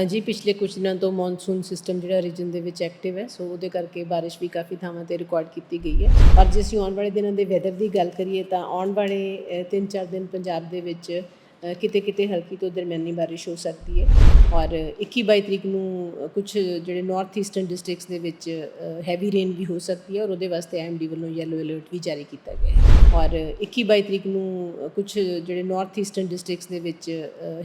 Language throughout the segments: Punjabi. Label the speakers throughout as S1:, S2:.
S1: ਜੀ, ਪਿਛਲੇ ਕੁਝ ਦਿਨਾਂ ਤੋਂ ਮੌਨਸੂਨ ਸਿਸਟਮ ਜਿਹੜਾ ਰੀਜਨ ਦੇ ਵਿੱਚ ਐਕਟਿਵ ਹੈ ਸੋ ਉਹਦੇ ਕਰਕੇ ਬਾਰਿਸ਼ ਵੀ ਕਾਫੀ ਥਾਵਾਂ ਤੇ ਰਿਕਾਰਡ ਕੀਤੀ ਗਈ ਹੈ। ਔਰ ਜੇ ਅਸੀਂ ਆਉਣ ਵਾਲੇ ਦਿਨਾਂ ਦੇ ਵੈਦਰ ਦੀ ਗੱਲ ਕਰੀਏ ਤਾਂ ਆਉਣ ਵਾਲੇ 3-4 ਦਿਨ ਪੰਜਾਬ ਦੇ ਵਿੱਚ ਕਿਤੇ ਕਿਤੇ ਹਲਕੀ ਤੋਂ ਦਰਮਿਆਨੀ ਬਾਰਿਸ਼ ਹੋ ਸਕਦੀ ਹੈ। ਔਰ 21-22 ਤਰੀਕ ਨੂੰ ਕੁਝ ਜਿਹੜੇ ਨਾਰਥ ਈਸਟਰਨ ਡਿਸਟ੍ਰਿਕਟਸ ਦੇ ਵਿੱਚ ਹੈਵੀ ਰੇਨ ਵੀ ਹੋ ਸਕਦੀ ਹੈ ਔਰ ਉਹਦੇ ਵਾਸਤੇ ਐਮਡੀ ਵੱਲੋਂ ਯੈਲੋ ਅਲਰਟ ਵੀ ਜਾਰੀ ਕੀਤਾ ਗਿਆ ਹੈ। ਔਰ 21-22 ਤਰੀਕ ਨੂੰ ਕੁਝ ਜਿਹੜੇ ਨਾਰਥ ਈਸਟਰਨ ਡਿਸਟ੍ਰਿਕਟਸ ਦੇ ਵਿੱਚ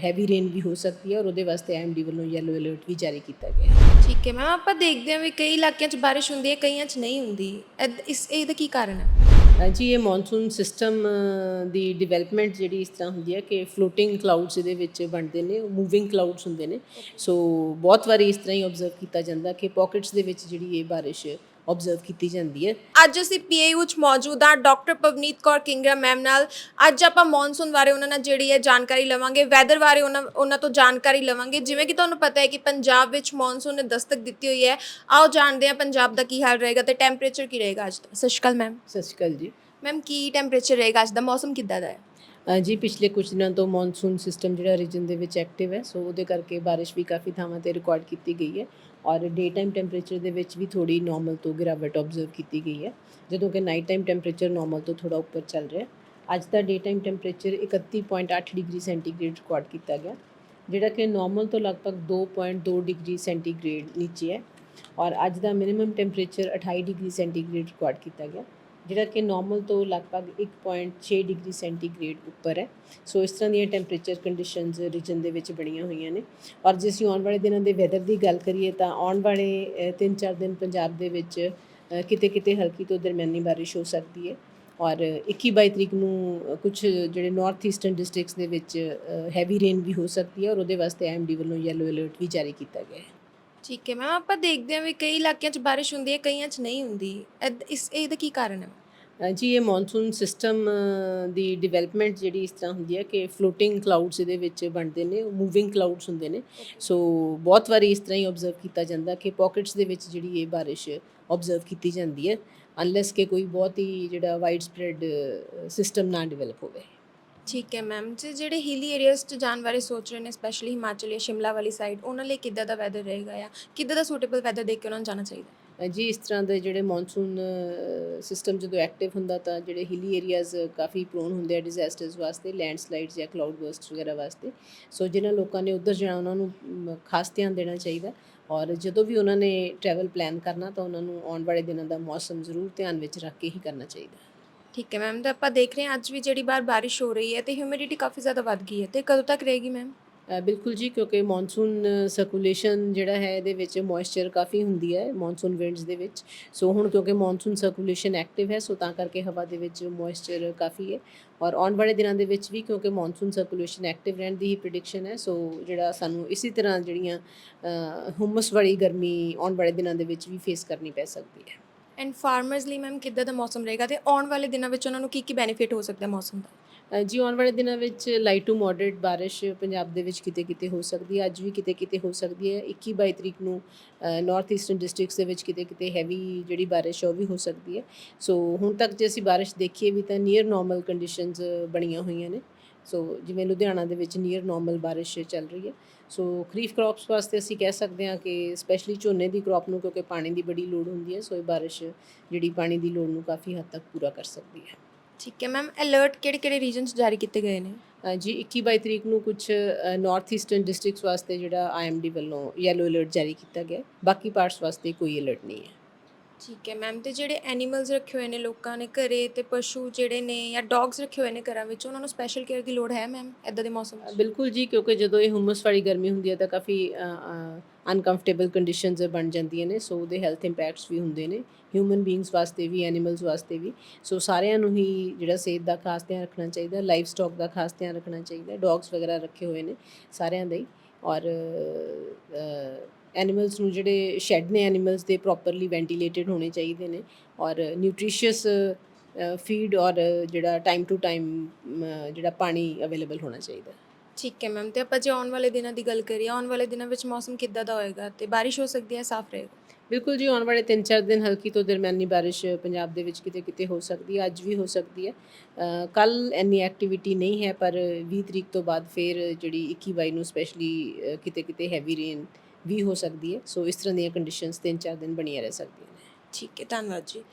S1: ਹੈਵੀ ਰੇਨ ਵੀ ਹੋ ਸਕਦੀ ਹੈ ਔਰ ਉਹਦੇ ਵਾਸਤੇ ਐਮਡੀ ਵੱਲੋਂ ਯੈਲੋ ਅਲਰਟ ਵੀ ਜਾਰੀ ਕੀਤਾ ਗਿਆ ਹੈ।
S2: ਠੀਕ ਹੈ ਮੈਮ ਆਪਾਂ ਦੇਖਦੇ ਹਾਂ ਵੀ ਕਈ ਇਲਾਕਿਆਂ 'ਚ ਬਾਰਿਸ਼ ਹੁੰਦੀ ਹੈ ਕਈਆਂ 'ਚ ਨਹੀਂ ਹੁੰਦੀ। ਇਸ ਇਹਦਾ ਕੀ ਕਾਰਨ ਹੈ?
S1: ਜੀ ਇਹ ਮੌਨਸੂਨ ਸਿਸਟਮ ਦੀ ਡਿਵੈਲਪਮੈਂਟ ਜਿਹੜੀ ਇਸ ਤਰ੍ਹਾਂ ਹੁੰਦੀ ਹੈ ਕਿ ਫਲੋਟਿੰਗ ਕਲਾਊਡਸ ਇਹਦੇ ਵਿੱਚ ਬਣਦੇ ਨੇ ਮੂਵਿੰਗ ਕਲਾਊਡਸ ਹੁੰਦੇ ਨੇ। ਸੋ ਬਹੁਤ ਵਾਰੀ ਇਸ ਤਰ੍ਹਾਂ ਹੀ ਆਬਜ਼ਰਵ ਕੀਤਾ ਜਾਂਦਾ ਕਿ ਪਾਕਟਸ ਦੇ ਵਿੱਚ ਜਿਹੜੀ ਇਹ ਬਾਰਿਸ਼ ਆਬਜ਼ਰਵ ਕੀਤੀ ਜਾਂਦੀ ਹੈ।
S2: ਅੱਜ ਅਸੀਂ ਪੀਏਯੂ 'ਚ ਮੌਜੂਦ ਹਾਂ ਡਾਕਟਰ ਪਵਨੀਤ ਕੌਰ ਕਿੰਗਰਾ ਮੈਮ ਨਾਲ। ਅੱਜ ਆਪਾਂ ਮੌਨਸੂਨ ਬਾਰੇ ਉਹਨਾਂ ਨਾਲ ਜਿਹੜੀ ਹੈ ਜਾਣਕਾਰੀ ਲਵਾਂਗੇ ਵੈਦਰ ਬਾਰੇ ਉਹਨਾਂ ਉਹਨਾਂ ਤੋਂ ਜਾਣਕਾਰੀ ਲਵਾਂਗੇ। ਜਿਵੇਂ ਕਿ ਤੁਹਾਨੂੰ ਪਤਾ ਹੈ ਕਿ ਪੰਜਾਬ ਵਿੱਚ ਮੌਨਸੂਨ ਨੇ ਦਸਤਕ ਦਿੱਤੀ ਹੋਈ ਹੈ। ਆਓ ਜਾਣਦੇ ਹਾਂ ਪੰਜਾਬ ਦਾ ਕੀ ਹਾਲ ਰਹੇਗਾ ਤੇ ਟੈਂਪਰੇਚਰ ਕੀ ਰਹੇਗਾ ਅੱਜ ਸਤਿ ਸ਼੍ਰੀ ਅਕਾਲ ਮੈਮ
S1: ਸਤਿ ਸ਼੍ਰੀ ਅਕਾਲ ਜੀ।
S2: ਮੈਮ ਕੀ ਟੈਂਪਰੇਚਰ ਰਹੇਗਾ ਅੱਜ ਦਾ? ਮੌਸਮ ਕਿੱਦਾਂ ਦਾ ਹੈ?
S1: ਜੀ, ਪਿਛਲੇ ਕੁਝ ਦਿਨਾਂ ਤੋਂ ਮੌਨਸੂਨ ਸਿਸਟਮ ਜਿਹੜਾ ਰੀਜਨ ਦੇ ਵਿੱਚ ਐਕਟਿਵ ਹੈ ਸੋ ਉਹਦੇ ਕਰਕੇ ਬਾਰਿਸ਼ ਵੀ ਕਾਫੀ ਥਾਵਾਂ ਤੇ ਰਿਕਾਰਡ ਕੀਤੀ ਗਈ ਹੈ ਔਰ ਡੇ ਟਾਈਮ ਟੈਂਪਰੇਚਰ ਦੇ ਵਿੱਚ ਵੀ ਥੋੜੀ ਨਾਰਮਲ ਤੋਂ ਗਿਰਾਵਟ ਆਬਜ਼ਰਵ ਕੀਤੀ ਗਈ ਹੈ, ਜਦੋਂ ਕਿ ਨਾਈਟ ਟਾਈਮ ਟੈਂਪਰੇਚਰ ਨਾਰਮਲ ਤੋਂ ਥੋੜਾ ਉੱਪਰ ਚੱਲ ਰਿਹਾ ਹੈ। ਅੱਜ ਦਾ day time temperature 31.8 degree centigrade record ਕੀਤਾ ਗਿਆ, ਜਿਹੜਾ ਕਿ ਨਾਰਮਲ ਤੋਂ ਲਗਭਗ 2.2 ਡਿਗਰੀ ਸੈਂਟੀਗ੍ਰੇਡ ਨੀਚੇ ਹੈ ਔਰ ਅੱਜ ਦਾ minimum temperature 28 degree centigrade record ਕੀਤਾ ਗਿਆ। ਜਿਹੜਾ ਕਿ ਨਾਰਮਲ ਤੋਂ ਲਗਭਗ 1.6 ਡਿਗਰੀ ਸੈਂਟੀਗ੍ਰੇਡ ਉੱਪਰ ਹੈ। ਸੋ ਇਸ ਤਰ੍ਹਾਂ ਦੀਆਂ ਟੈਂਪਰੇਚਰ ਕੰਡੀਸ਼ਨਸ ਰੀਜਨ ਦੇ ਵਿੱਚ ਬਣੀਆਂ ਹੋਈਆਂ ਨੇ। ਔਰ ਜੇ ਅਸੀਂ ਆਉਣ ਵਾਲੇ ਦਿਨਾਂ ਦੇ ਵੈਦਰ ਦੀ ਗੱਲ ਕਰੀਏ ਤਾਂ ਆਉਣ ਵਾਲੇ 3-4 ਦਿਨ ਪੰਜਾਬ ਦੇ ਵਿੱਚ ਕਿਤੇ ਕਿਤੇ ਹਲਕੀ ਤੋਂ ਦਰਮਿਆਨੀ ਬਾਰਿਸ਼ ਹੋ ਸਕਦੀ ਹੈ। ਔਰ 21-22 ਤਰੀਕ ਨੂੰ ਕੁਝ ਜਿਹੜੇ ਨਾਰਥ ਈਸਟਰਨ ਡਿਸਟ੍ਰਿਕਟਸ ਦੇ ਵਿੱਚ ਹੈਵੀ ਰੇਨ ਵੀ ਹੋ ਸਕਦੀ ਹੈ। ਔਰ ਉਹਦੇ ਵਾਸਤੇ ਐਮਡੀ ਵੱਲੋਂ ਯੈਲੋ ਅਲਰਟ ਵੀ ਜਾਰੀ ਕੀਤਾ ਗਿਆ ਹੈ।
S2: ਠੀਕ ਹੈ ਮੈਮ ਆਪਾਂ ਦੇਖਦੇ ਹਾਂ ਵੀ ਕਈ ਇਲਾਕਿਆਂ 'ਚ ਬਾਰਿਸ਼ ਹੁੰਦੀ ਹੈ ਕਈਆਂ 'ਚ ਨਹੀਂ ਹੁੰਦੀ। ਐਦ- ਇਸ ਇਹਦਾ ਕੀ ਕਾਰਨ ਹੈ?
S1: ਜੀ ਇਹ ਮੌਨਸੂਨ ਸਿਸਟਮ ਦੀ ਡਿਵੈਲਪਮੈਂਟ ਜਿਹੜੀ ਇਸ ਤਰ੍ਹਾਂ ਹੁੰਦੀ ਹੈ ਕਿ ਫਲੋਟਿੰਗ ਕਲਾਊਡਸ ਇਹਦੇ ਵਿੱਚ ਬਣਦੇ ਨੇ ਮੂਵਿੰਗ ਕਲਾਊਡਸ ਹੁੰਦੇ ਨੇ। ਸੋ ਬਹੁਤ ਵਾਰੀ ਇਸ ਤਰ੍ਹਾਂ ਹੀ ਆਬਜ਼ਰਵ ਕੀਤਾ ਜਾਂਦਾ ਕਿ ਪਾਕਟਸ ਦੇ ਵਿੱਚ ਜਿਹੜੀ ਇਹ ਬਾਰਿਸ਼ ਆਬਜ਼ਰਵ ਕੀਤੀ ਜਾਂਦੀ ਹੈ ਅਨਲੈਸ ਕਿ ਕੋਈ ਬਹੁਤ ਹੀ ਜਿਹੜਾ ਵਾਈਡ ਸਪਰੈਡ ਸਿਸਟਮ ਨਾ ਡਿਵੈਲਪ ਹੋਵੇ।
S2: ਠੀਕ ਹੈ ਮੈਮ ਜੀ ਜਿਹੜੇ ਹਿਲੀ ਏਰੀਆਜ਼ 'ਚ ਜਾਣ ਬਾਰੇ ਸੋਚ ਰਹੇ ਨੇ ਸਪੈਸ਼ਲੀ ਹਿਮਾਚਲ ਜਾਂ ਸ਼ਿਮਲਾ ਵਾਲੀ ਸਾਈਡ ਉਹਨਾਂ ਲਈ ਕਿੱਦਾਂ ਦਾ ਵੈਦਰ ਰਹੇਗਾ ਜਾਂ ਕਿੱਦਾਂ ਦਾ ਸੂਟੇਬਲ ਵੈਦਰ ਦੇਖ ਕੇ ਉਹਨਾਂ ਨੂੰ ਜਾਣਾ ਚਾਹੀਦਾ?
S1: ਜੀ, ਇਸ ਤਰ੍ਹਾਂ ਦੇ ਜਿਹੜੇ ਮੌਨਸੂਨ ਸਿਸਟਮ ਜਦੋਂ ਐਕਟਿਵ ਹੁੰਦਾ ਤਾਂ ਜਿਹੜੇ ਹਿਲੀ ਏਰੀਆਜ਼ ਕਾਫੀ ਪ੍ਰੋਨ ਹੁੰਦੇ ਆ ਡਿਜ਼ਾਸਟਰਸ ਵਾਸਤੇ ਲੈਂਡਸਲਾਈਡਸ ਜਾਂ ਕਲਾਊਡ ਬਰਸਟ ਵਗੈਰਾ ਵਾਸਤੇ। ਸੋ ਜਿਨ੍ਹਾਂ ਲੋਕਾਂ ਨੇ ਉੱਧਰ ਜਾਣਾ, ਉਹਨਾਂ ਨੂੰ ਖਾਸ ਧਿਆਨ ਦੇਣਾ ਚਾਹੀਦਾ। ਔਰ ਜਦੋਂ ਵੀ ਉਹਨਾਂ ਨੇ ਟਰੈਵਲ ਪਲਾਨ ਕਰਨਾ ਤਾਂ ਉਹਨਾਂ ਨੂੰ ਆਉਣ ਵਾਲੇ ਦਿਨਾਂ ਦਾ ਮੌਸਮ ਜ਼ਰੂਰ ਧਿਆਨ ਵਿੱਚ ਰੱਖ ਕੇ ਹੀ ਕਰਨਾ ਚਾਹੀਦਾ।
S2: ਠੀਕ ਹੈ ਮੈਮ, ਤਾਂ ਆਪਾਂ ਦੇਖ ਰਹੇ ਹਾਂ ਅੱਜ ਵੀ ਜਿਹੜੀ ਬਾਰ ਬਾਰਿਸ਼ ਹੋ ਰਹੀ ਹੈ ਤੇ ਹਿਊਮਿਡਿਟੀ ਕਾਫੀ ਜ਼ਿਆਦਾ ਵੱਧ ਗਈ ਹੈ ਤੇ ਕਦੋਂ ਤੱਕ ਰਹੇਗੀ ਮੈਮ?
S1: ਬਿਲਕੁਲ ਜੀ, ਕਿਉਂਕਿ ਮੌਨਸੂਨ ਸਰਕੂਲੇਸ਼ਨ ਜਿਹੜਾ ਹੈ ਇਹਦੇ ਵਿੱਚ ਮੋਇਸਚਰ ਕਾਫੀ ਹੁੰਦੀ ਹੈ ਮੌਨਸੂਨ ਵਿੰਡਸ ਦੇ ਵਿੱਚ। ਸੋ ਹੁਣ ਕਿਉਂਕਿ ਮੌਨਸੂਨ ਸਰਕੂਲੇਸ਼ਨ ਐਕਟਿਵ ਹੈ ਸੋ ਤਾਂ ਕਰਕੇ ਹਵਾ ਦੇ ਵਿੱਚ ਮੋਇਸਚਰ ਕਾਫੀ ਹੈ। ਔਰ ਆਉਣ ਵਾਲੇ ਦਿਨਾਂ ਦੇ ਵਿੱਚ ਵੀ ਕਿਉਂਕਿ ਮੌਨਸੂਨ ਸਰਕੂਲੇਸ਼ਨ ਐਕਟਿਵ ਰਹਿਣ ਦੀ ਹੀ ਪ੍ਰੈਡਿਕਸ਼ਨ ਹੈ ਸੋ ਜਿਹੜਾ ਸਾਨੂੰ ਇਸੇ ਤਰ੍ਹਾਂ ਜਿਹੜੀਆਂ ਹੁਮਸ ਵਾਲੀ ਗਰਮੀ ਆਉਣ ਵਾਲੇ ਦਿਨਾਂ ਦੇ ਵਿੱਚ ਵੀ ਫੇਸ ਕਰਨੀ ਪੈ ਸਕਦੀ ਹੈ।
S2: ਐਂਡ ਫਾਰਮਰਸ ਲਈ ਮੈਮ ਕਿੱਦਾਂ ਦਾ ਮੌਸਮ ਰਹੇਗਾ ਤੇ ਆਉਣ ਵਾਲੇ ਦਿਨਾਂ ਵਿੱਚ ਉਹਨਾਂ ਨੂੰ ਕੀ ਕੀ ਬੈਨੀਫਿਟ ਹੋ ਸਕਦਾ ਮੌਸਮ ਦਾ?
S1: ਜੀ ਆਉਣ ਵਾਲੇ ਦਿਨਾਂ ਵਿੱਚ ਲਾਈਟ ਟੂ ਮੋਡਰੇਟ ਬਾਰਿਸ਼ ਪੰਜਾਬ ਦੇ ਵਿੱਚ ਕਿਤੇ ਕਿਤੇ ਹੋ ਸਕਦੀ ਹੈ, ਅੱਜ ਵੀ ਕਿਤੇ ਕਿਤੇ ਹੋ ਸਕਦੀ ਹੈ। 21 22 ਤਰੀਕ ਨੂੰ ਨਾਰਥ ਈਸਟਰਨ ਡਿਸਟ੍ਰਿਕਟਸ ਦੇ ਵਿੱਚ ਕਿਤੇ ਕਿਤੇ ਹੈਵੀ ਜਿਹੜੀ ਬਾਰਿਸ਼ ਹੈ ਉਹ ਵੀ ਹੋ ਸਕਦੀ ਹੈ। ਸੋ ਹੁਣ ਤੱਕ ਜੇ ਅਸੀਂ ਬਾਰਿਸ਼ ਦੇਖੀਏ ਵੀ ਤਾਂ ਨੀਅਰ ਨਾਰਮਲ ਕੰਡੀਸ਼ਨਸ ਬਣੀਆਂ ਹੋਈਆਂ ਨੇ। ਸੋ ਜਿਵੇਂ ਲੁਧਿਆਣਾ ਦੇ ਵਿੱਚ ਨੀਅਰ ਨਾਰਮਲ ਬਾਰਿਸ਼ ਚੱਲ ਰਹੀ ਹੈ। ਸੋ ਖਰੀਫ ਕ੍ਰੌਪਸ ਵਾਸਤੇ ਅਸੀਂ ਕਹਿ ਸਕਦੇ ਹਾਂ ਕਿ ਸਪੈਸ਼ਲੀ ਝੋਨੇ ਦੀ ਕ੍ਰੌਪ ਨੂੰ ਕਿਉਂਕਿ ਪਾਣੀ ਦੀ ਬੜੀ ਲੋੜ ਹੁੰਦੀ ਹੈ ਸੋ ਇਹ ਬਾਰਿਸ਼ ਜਿਹੜੀ ਪਾਣੀ ਦੀ ਲੋੜ ਨੂੰ ਕਾਫੀ ਹੱਦ ਤੱਕ ਪੂਰਾ ਕਰ ਸਕਦੀ ਹੈ।
S2: ਠੀਕ ਹੈ ਮੈਮ ਅਲਰਟ ਕਿਹੜੇ ਕਿਹੜੇ ਰੀਜਨਸ ਜਾਰੀ ਕੀਤੇ ਗਏ ਨੇ?
S1: ਜੀ 21 22 ਤਰੀਕ ਨੂੰ ਕੁਝ ਨਾਰਥ ਈਸਟਰਨ ਡਿਸਟ੍ਰਿਕਟਸ ਵਾਸਤੇ ਜਿਹੜਾ ਆਈਐਮਡੀ ਵੱਲੋਂ ਯੈਲੋ ਅਲਰਟ ਜਾਰੀ ਕੀਤਾ ਗਿਆ। ਬਾਕੀ ਪਾਰਟਸ ਵਾਸਤੇ ਕੋਈ ਅਲਰਟ ਨਹੀਂ ਹੈ।
S2: ਠੀਕ ਹੈ ਮੈਮ ਤੇ ਜਿਹੜੇ ਐਨੀਮਲਸ ਰੱਖੇ ਹੋਏ ਨੇ ਲੋਕਾਂ ਨੇ ਘਰੇ ਤੇ ਪਸ਼ੂ ਜਿਹੜੇ ਨੇ ਜਾਂ ਡੌਗਸ ਰੱਖੇ ਹੋਏ ਨੇ ਘਰਾਂ ਵਿੱਚ ਉਹਨਾਂ ਨੂੰ ਸਪੈਸ਼ਲ ਕੇਅਰ ਦੀ ਲੋੜ ਹੈ ਮੈਮ ਇਦਾਂ ਦੇ ਮੌਸਮ
S1: ਬਿਲਕੁਲ ਜੀ ਕਿਉਂਕਿ ਜਦੋਂ ਇਹ ਹੁਮਸ ਵਾਲੀ ਗਰਮੀ ਹੁੰਦੀ ਹੈ ਤਾਂ ਕਾਫੀ ਅਨਕੰਫਰਟੇਬਲ ਕੰਡੀਸ਼ਨਸ ਬਣ ਜਾਂਦੀਆਂ ਨੇ ਸੋ ਉਹਦੇ ਹੈਲਥ ਇੰਪੈਕਟਸ ਵੀ ਹੁੰਦੇ ਨੇ ਹਿਊਮਨ ਬੀਇੰਗਸ ਵਾਸਤੇ ਵੀ ਐਨੀਮਲਸ ਵਾਸਤੇ ਵੀ ਸੋ ਸਾਰਿਆਂ ਨੂੰ ਹੀ ਜਿਹੜਾ ਸਿਹਤ ਦਾ ਖਾਸ ਧਿਆਨ ਰੱਖਣਾ ਚਾਹੀਦਾ ਲਾਈਵ ਸਟਾਕ ਦਾ ਖਾਸ ਧਿਆਨ ਰੱਖਣਾ ਚਾਹੀਦਾ ਡੌਗਸ ਵਗੈਰਾ ਰੱਖੇ ਹੋਏ ਨੇ, ਸਾਰਿਆਂ ਦੇ ਔਰ ਐਨੀਮਲਸ ਨੂੰ ਜਿਹੜੇ ਸ਼ੈੱਡ ਨੇ ਐਨੀਮਲਸ ਦੇ ਪ੍ਰੋਪਰਲੀ ਵੈਂਟੀਲੇਟਡ ਹੋਣੇ ਚਾਹੀਦੇ ਨੇ, ਔਰ ਨਿਊਟ੍ਰੀਸ਼ੀਅਸ ਫੀਡ ਔਰ ਜਿਹੜਾ ਟਾਈਮ ਟੂ ਟਾਈਮ ਜਿਹੜਾ ਪਾਣੀ ਅਵੇਲੇਬਲ ਹੋਣਾ ਚਾਹੀਦਾ।
S2: ਠੀਕ ਹੈ ਮੈਮ ਤੇ ਆਪਾਂ ਜੇ ਆਉਣ ਵਾਲੇ ਦਿਨਾਂ ਦੀ ਗੱਲ ਕਰੀਏ ਆਉਣ ਵਾਲੇ ਦਿਨਾਂ ਵਿੱਚ ਮੌਸਮ ਕਿੱਦਾਂ ਦਾ ਹੋਏਗਾ? ਤੇ ਬਾਰਿਸ਼ ਹੋ ਸਕਦੀ ਹੈ ਸਾਫ਼ ਰਹੇਗਾ?
S1: ਬਿਲਕੁਲ ਜੀ ਆਉਣ ਵਾਲੇ 3-4 ਦਿਨ ਹਲਕੀ ਤੋਂ ਦਰਮਿਆਨੀ ਬਾਰਿਸ਼ ਪੰਜਾਬ ਦੇ ਵਿੱਚ ਕਿਤੇ ਕਿਤੇ ਹੋ ਸਕਦੀ ਹੈ ਅੱਜ ਵੀ ਹੋ ਸਕਦੀ ਹੈ। ਕੱਲ ਇੰਨੀ ਐਕਟੀਵਿਟੀ ਨਹੀਂ ਹੈ ਪਰ 20 ਤਰੀਕ ਤੋਂ ਬਾਅਦ ਫਿਰ ਜਿਹੜੀ 21 22 ਨੂੰ ਸਪੈਸ਼ਲੀ ਕਿਤੇ ਕਿਤੇ ਹੈਵੀ ਰੇਨ ਵੀ ਹੋ ਸਕਦੀ ਹੈ। ਸੋ ਇਸ ਤਰ੍ਹਾਂ ਦੀਆਂ ਕੰਡੀਸ਼ਨਸ 3-4 ਦਿਨ ਬਣੀਆਂ ਰਹਿ ਸਕਦੀਆਂ ਨੇ।
S2: ਠੀਕ ਹੈ ਧੰਨਵਾਦ ਜੀ।